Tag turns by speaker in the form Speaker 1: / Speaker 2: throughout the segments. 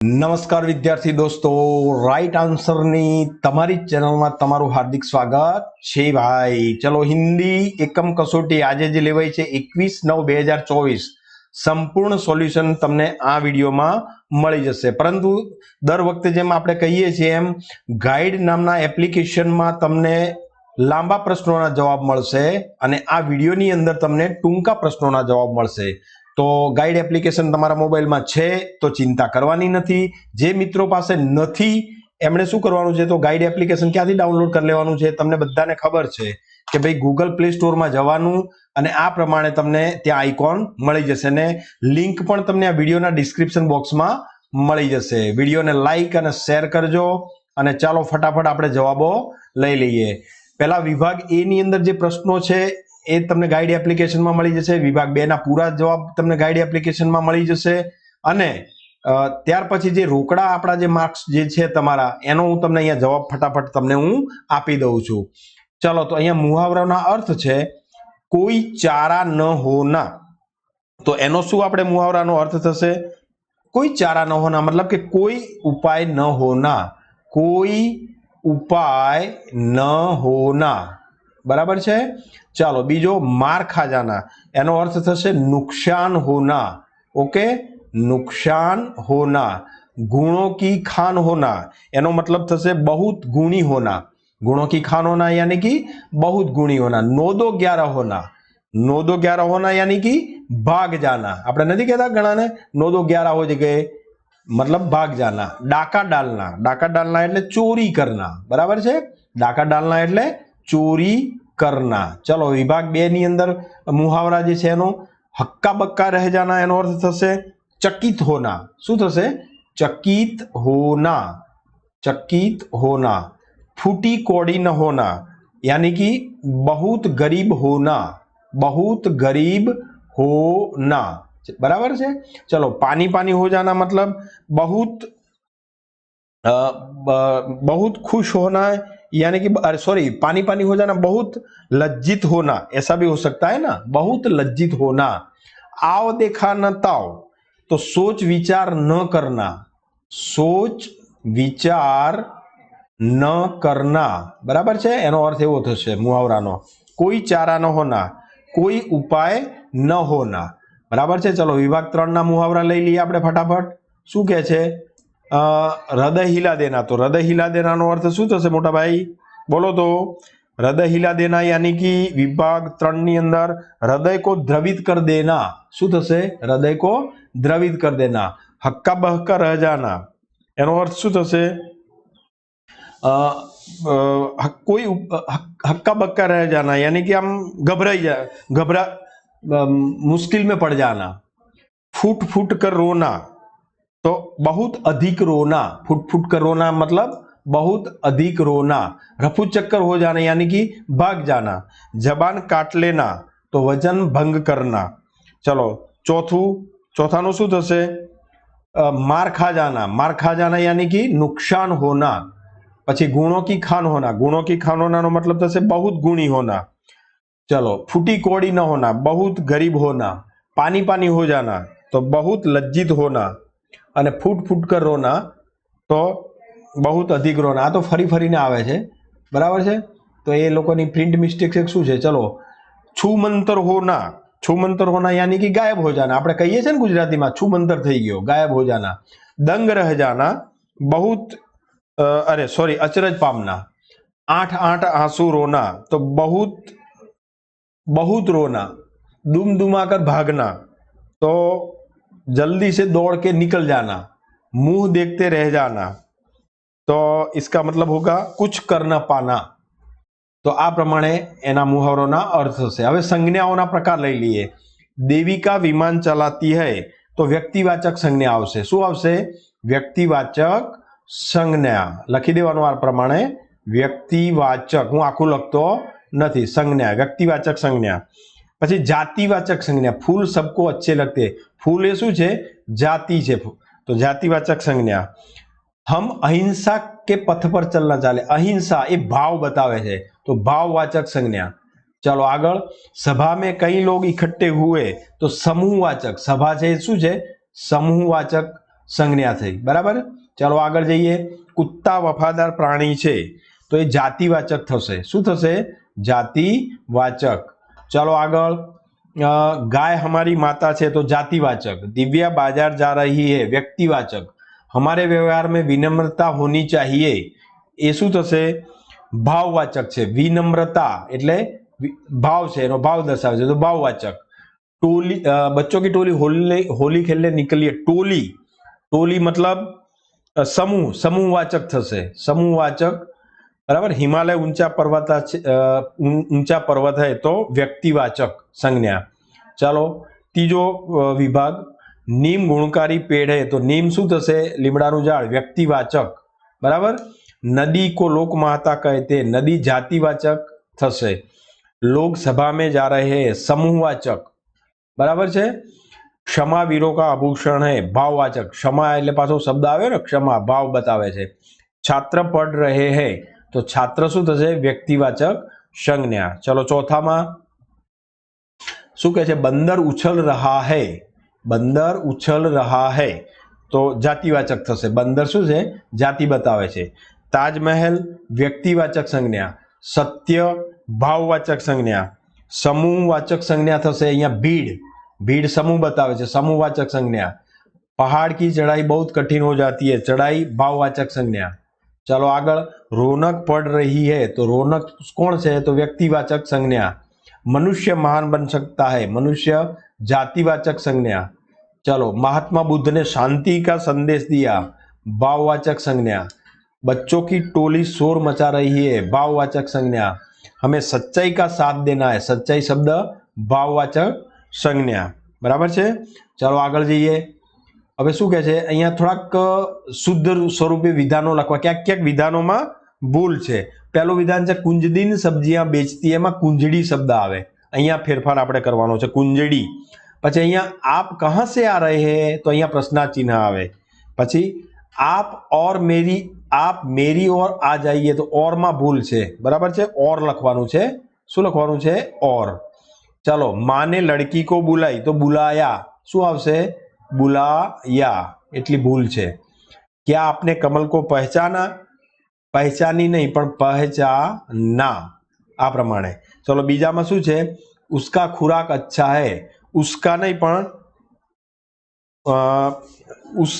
Speaker 1: નમસ્કાર વિદ્યાર્થી દોસ્તો. રાઈટ આન્સરની તમારી ચેનલમાં તમારું હાર્દિક સ્વાગત છે ભાઈ. ચલો હિન્દી એકમ કસોટી આજે જે લેવાય છે એકવીસ નવ બે હજાર ચોવીસ. સંપૂર્ણ સોલ્યુશન તમને આ વિડીયોમાં મળી જશે. પરંતુ દર વખતે જેમ આપણે કહીએ છીએ એમ ગાઈડ નામના એપ્લિકેશનમાં તમને લાંબા પ્રશ્નોના જવાબ મળશે અને આ વિડીયોની અંદર તમને ટૂંકા પ્રશ્નોના જવાબ મળશે. તો ગાઈડ એપ્લિકેશન તમારા મોબાઈલમાં છે, તો ચિંતા કરવાની નથી. જે મિત્રો પાસે નથી, એમણે શું કરવાનું છે? તો ગાઈડ એપ્લિકેશન ક્યાંથી ડાઉનલોડ કરી લેવાનું છે? તમને બધાને ખબર છે કે ભાઈ ગૂગલ પ્લે સ્ટોરમાં જવાનું અને આ પ્રમાણે તમને ત્યાં આઇકોન મળી જશે અને લિંક પણ તમને આ વિડીયોના ડિસ્ક્રિપ્શન બોક્સમાં મળી જશે. વિડીયોને લાઇક અને શેર કરજો અને ચાલો ફટાફટ આપણે જવાબો લઈ લઈએ. પહેલા વિભાગ એની અંદર જે પ્રશ્નો છે એ તમને ગાઈડ એપ્લિકેશનમાં મળી જશે. વિભાગ બે ના પૂરા જવાબ તમને ગાઈડ એપ્લિકેશનમાં મળી જશે. અને ત્યાર પછી જે રોકડા આપણા જે માર્ક્સ જે છે તમારા, એનો હું તમને અહીંયા જવાબ ફટાફટ તમને હું આપી દઉં છું. ચલો, તો અહીંયા મુહાવરાના અર્થ છે, કોઈ ચારા ન હોના તો એનો શું આપણે મુહાવરાનો અર્થ થશે? કોઈ ચારા ન હોના મતલબ કે કોઈ ઉપાય ન હોના કોઈ ઉપાય ન હોના બરાબર છે ચાલો બીજો માર ખા જાના એનો અર્થ થશે નુકસાન હોના ઓકે નુકસાન હોના ગુણો કી ખાન હોના એનો મતલબ થશે બહુત ગુણી હોના गुणों की खान होना यानी कि बहुत गुणी होना नोदो ग्यारह होना नोदो ग्यारह होना यानी कि भाग जाना આપણે નથી કહેતા ઘણાને નોદો ગ્યારહ હો જગ્યાએ मतलब भाग जाना डाका डालना डाका डालना એટલે ચોરી કરના બરાબર છે डाका डालना એટલે ચોરી કરના ચલો વિભાગ બે ની અંદર મુહાવરા જે છે એનો હક્કા બક્કા રહે જાના એનો અર્થ થશે ચકિત હોના શું થશે ચકિત હોના चकित होना फूटी कौड़ी न होना यानी कि बहुत गरीब होना बहुत गरीब होना बराबर છે चलो पानी पानी हो जाना मतलब बहुत अ, ब- बहुत खुश होना यानी कि अरे सॉरी पानी पानी हो जाना बहुत लज्जित होना ऐसा भी हो सकता है ना बहुत लज्जित होना आओ देखा न ताओ तो सोच विचार न करना सोच વિચાર ન કરના બરાબર છે એનો અર્થ એવો થશે મુહાવરાનો કોઈ ચારા ન હોના કોઈ ઉપાય ન હોના બરાબર છે ચલો વિભાગ ત્રણના મુહાવરા લઈ લઈએ આપણે ફટાફટ શું કહે છે અ, હૃદય હિલા દેના તો હૃદય હિલા હિલાદેનાનો અર્થ શું થશે મોટા ભાઈ બોલો તો. હૃદય હિલા દેના યાની કે વિભાગ ત્રણની અંદર હૃદય કો દ્રવિત કર દેના. શું થશે? હૃદય કો દ્રવિત કર દેના. હક્કા બહકા રહ જાના. એનો અર્થ શું થશે? કોઈ હક્કા બક્કા રહે જાના. યાની કે આમ ગભરાઈ જાય ગભરા મુશ્કિલ મેં પડ જાના. ફૂટ ફૂટ કર રોના. तो बहुत अधिक रोना फुट फुट कर रोना मतलब बहुत अधिक रोना रफू चक्कर हो जाना यानी कि भाग जाना जबान काट लेना तो वजन भंग करना चलो ચોથું ચોથાનું શું થશે અ, मार खा जाना मार खा जाना यानी कि नुकसान होना પછી गुणों की खान होना गुणों की खान होना નો મતલબ થશે बहुत गुणी होना चलो फूटी कौड़ी न होना बहुत गरीब होना पानी पानी हो जाना तो बहुत लज्जित होना અને ફૂટ ફૂટ કર રોના, તો બહુત અધિક રોના. આ તો ફરી ફરીને આવે છે. બરાબર છે? તો એ લોકોની પ્રિન્ટ મિસ્ટેક છે શું છે? ચલો. છુમંતર હોના. છુમંતર હોના યાની કે ગાયબ હો જાના. આપણે કહીએ છીએ ને ગુજરાતીમાં, છુમંતર થઈ ગયો, ગાયબ હો જાના. દંગ રહ જાના. બહુત અરે સોરી અચરજ પામના. આઠ આઠ આંસુ રોના. તો બહુત બહુત રોના. દુમદુમા કર ભાગના. તો जल्दी से दौड़ के निकल जाना मुंह देखते रह जाना तो इसका मतलब होगा कुछ कर न पाना તો આ પ્રમાણે એના મુહાવરોના અર્થ થશે હવે સંજ્ઞાઓના પ્રકાર લઈ લઈએ દેવિકા વિમાન ચલાતી હૈ તો વ્યક્તિવાચક સંજ્ઞા આવશે શું આવશે વ્યક્તિવાચક સંજ્ઞા લખી દેવાનું આ પ્રમાણે વ્યક્તિવાચક હું આખું લખતો નથી સંજ્ઞા વ્યક્તિવાચક સંજ્ઞા પછી જાતિવાચક સંજ્ઞા, ફૂલ સબકો અચ્છે લગતે. ફૂલ એ શું છે? જાતિ છે તો જાતિવાચક સંજ્ઞા. હમ અહિંસા કે પથ પર ચલના ચાલે. અહિંસા એ ભાવ બતાવે છે. તો ભાવવાચક સંજ્ઞા. ચાલો આગળ. સભા મેં કઈ લોગ ઇકઠ્ઠે હુએ? તો સમૂહવાચક. સભા છે શું છે? સમૂહવાચક સંજ્ઞા થઈ. બરાબર? ચાલો આગળ જઈએ. કુત્તા વફાદાર પ્રાણી છે. તો એ જાતિવાચક થશે. શું થશે? જાતિવાચક. ચાલો આગળ અ, ગાય हमारी माता છે તો जातिवाचक दिव्या बाजार जा रही है व्यक्तिवाचक हमारे व्यवहार में विनम्रता होनी चाहिए એ શું થશે ભાવવાચક છે વિનમ્રતા એટલે વિ- ભાવ છે એનો ભાવ દર્શાવે છે તો ભાવવાચક टोली अ, बच्चों की टोली होली होली खेलने निकली है टोली टोली मतलब અ, સમૂહ સમૂહવાચક થશે સમૂહવાચક બરાબર? હિમાલય ઊંચા પર્વતા ઊંચા પર્વત હે તો વ્યક્તિવાચક સંજ્ઞા. ચાલો, ત્રીજો વિભાગ. નિમ ગુણકારી પેઢ હે તો નિમ શું થશે? લીમડાનું ઝાડ, વ્યક્તિવાચક. બરાબર? નદી કો લોક કહે તે, નદી જાતિવાચક થશે. લોકસભા મેં જા રહે હે, સમૂહવાચક. બરાબર છે? ક્ષમા વીરો કા આભૂષણ હે, ભાવવાચક. ક્ષમા એટલે પાછો શબ્દ આવ્યો ને, ક્ષમા, ભાવ બતાવે છે. છાત્ર પડ રહે હે તો છાત્ર શું થશે? વ્યક્તિવાચક સંજ્ઞા. ચલો ચોથામાં. શું કહે છે? બંદર ઉછલ રહા હૈ બંદર ઉછલ રહા હૈ તો જાતિવાચક થશે. બંદર શું છે? જાતિ બતાવે છે. તાજમહેલ વ્યક્તિવાચક સંજ્ઞા. સત્ય ભાવવાચક સંજ્ઞા. સમૂહવાચક સંજ્ઞા થશે અહીંયા ભીડ. ભીડ સમૂહ બતાવે છે. સમૂહવાચક સંજ્ઞા. પહાડ કી ચઢાઈ બહુ કઠિન હો જાતી હૈ. ચઢાઈ ભાવવાચક સંજ્ઞા. चलो આગળ રોનક पड़ रही है तो रोनक कौन से है तो व्यक्तिवाचक संज्ञा मनुष्य महान बन सकता है मनुष्य जातिवाचक संज्ञा चलो महात्मा बुद्ध ने शांति का संदेश दिया भाववाचक संज्ञा बच्चों की टोली शोर मचा रही है भाववाचक संज्ञा हमें सच्चाई का साथ देना है सच्चाई शब्द ભાવવાચક સંજ્ઞા બરાબર છે ચાલો આગળ જઈએ હવે શું કહે છે? અહીંયા થોડાક શુદ્ધ સ્વરૂપે વિધાનો લખવા. ક્યાંક ક્યાંક વિધાનોમાં ભૂલ છે. પહેલું વિધાન છે કુંજદીન સબ્જીયા બેચતી એમાં કુંજડી શબ્દ આવે. અહીંયા ફેરફાર આપણે કરવાનો છે, કુંજડી. પછી અહીંયા આપ કહા સે આ રહે હે? તો અહીંયા પ્રશ્નાચિહ્ન આવે. પછી આપ ઓર મેરી, આપ મેરી ઓર આ જાઈએ તો ઓરમાં ભૂલ છે. બરાબર છે? ઓર લખવાનું છે. શું લખવાનું છે? ઓર. ચલો, માને લડકી કો બુલાઈ તો બુલાયા. શું આવશે? બુલાયા એટલી ભૂલ છે क्या आपने कमल को पहचाना પહેચાની નહીં પણ પહેચાના આ પ્રમાણે ચલો બીજામાં શું છે ઉસકા ખુરાક અચ્છા હે ઉસકા નહીં પણ અ, ઉસ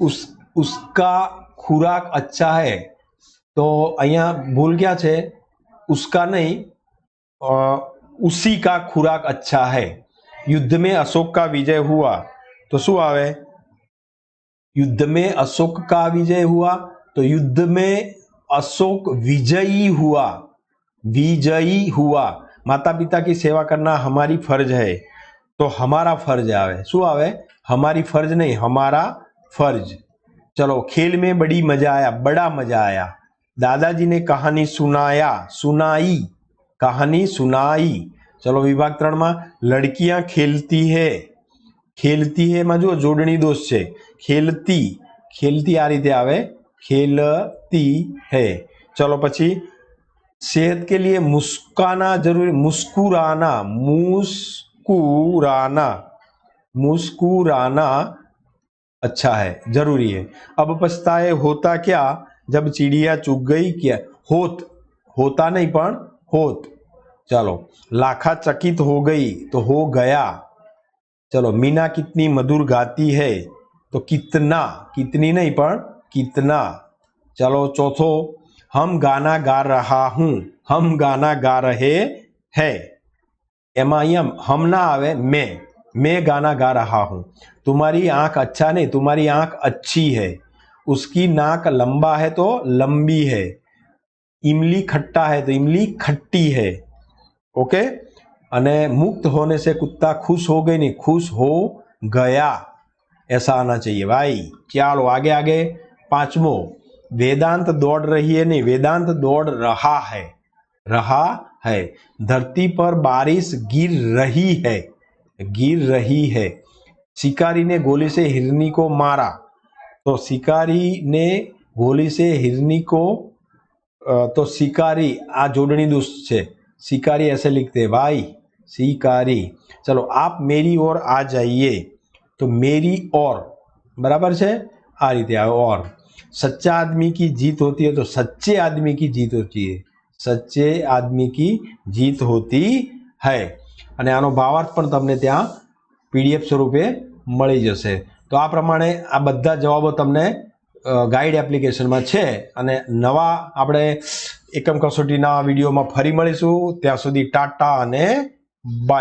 Speaker 1: ઉસ ઉસકા ખુરાક અચ્છા હે તો અહીંયા ભૂલ ક્યાં છે ઉસકા નહીં अ, उसी का खुराक अच्छा है युद्ध में अशोक का विजय हुआ तो शु आवे युद्ध में अशोक का विजय हुआ तो युद्ध में अशोक विजयी हुआ विजयी हुआ माता पिता की सेवा करना हमारी फ़र्ज़ है तो हमारा फ़र्ज़ आवे शु आवे हमारी फ़र्ज़ नहीं हमारा फ़र्ज़ चलो खेल में बड़ी मज़ा आया बड़ा मज़ा आया दादाजी ने कहानी सुनाया सुनाई कहानी सुनाई चलो विभाग ત્રણમાં लड़कियाँ खेलती है ખેલતી હે માં જુઓ જોડણી દોષ છે ખેલતી ખેલતી આ રીતે આવે ખેલતી હે ચલો પછી सेहत के लिए मुस्काना जरूरी मुस्कुराना मुस्कुराना मुस्कुराना अच्छा है जरूरी है अब पछताए होता क्या जब चिड़िया चुग गई क्या होत होता नहीं पण होत चलो लाखा चकित हो गई तो हो गया चलो मीना कितनी मधुर गाती है तो कितना कितनी नहीं पण कितना चलो चौथो हम गाना गा रहा हूं हम गाना गा रहे हैं એમાં અહીંયા હમ ના આવે मैं मैं गाना गा रहा हूं तुम्हारी आंख अच्छा नहीं तुम्हारी आंख अच्छी है उसकी नाक लंबा है तो लंबी है इमली खट्टा है तो इमली खट्टी है ओके અને मुक्त होने से कुत्ता खुश हो गई नहीं खुश हो गया ऐसा आना चाहिए भाई चलो आगे आगे पांचवो वेदांत दौड़ रही है नहीं वेदांत दौड़ रहा है रहा है धरती पर बारिश गिर रही है गिर रही है शिकारी ने गोली से हिरनी को मारा तो शिकारी ने गोली से हिरनी को अ, तो शिकारी आ जोड़नी दुष्ट છે शिकारी ऐसे लिखते हैं સ્વીકારી. ચલો, આપ મેરી ઓર આ જઈએ. તો મેરી ઓર, બરાબર છે? આ રીતે આવે ઓર. સચ્ચા આદમી કી જીત હોતી હે તો સચ્ચે આદમી કી જીત હોતી હે. સચ્ચે આદમી કી જીત હોતી હૈ. અને આનો ભાવાર્થ પણ તમને ત્યાં પીડીએફ સ્વરૂપે મળી જશે. તો આ પ્રમાણે આ બધા જવાબો તમને ગાઈડ એપ્લિકેશનમાં છે. અને નવા આપણે એકમ કસોટીના વિડીયોમાં ફરી મળીશું. ત્યાં સુધી ટાટા અને Bye.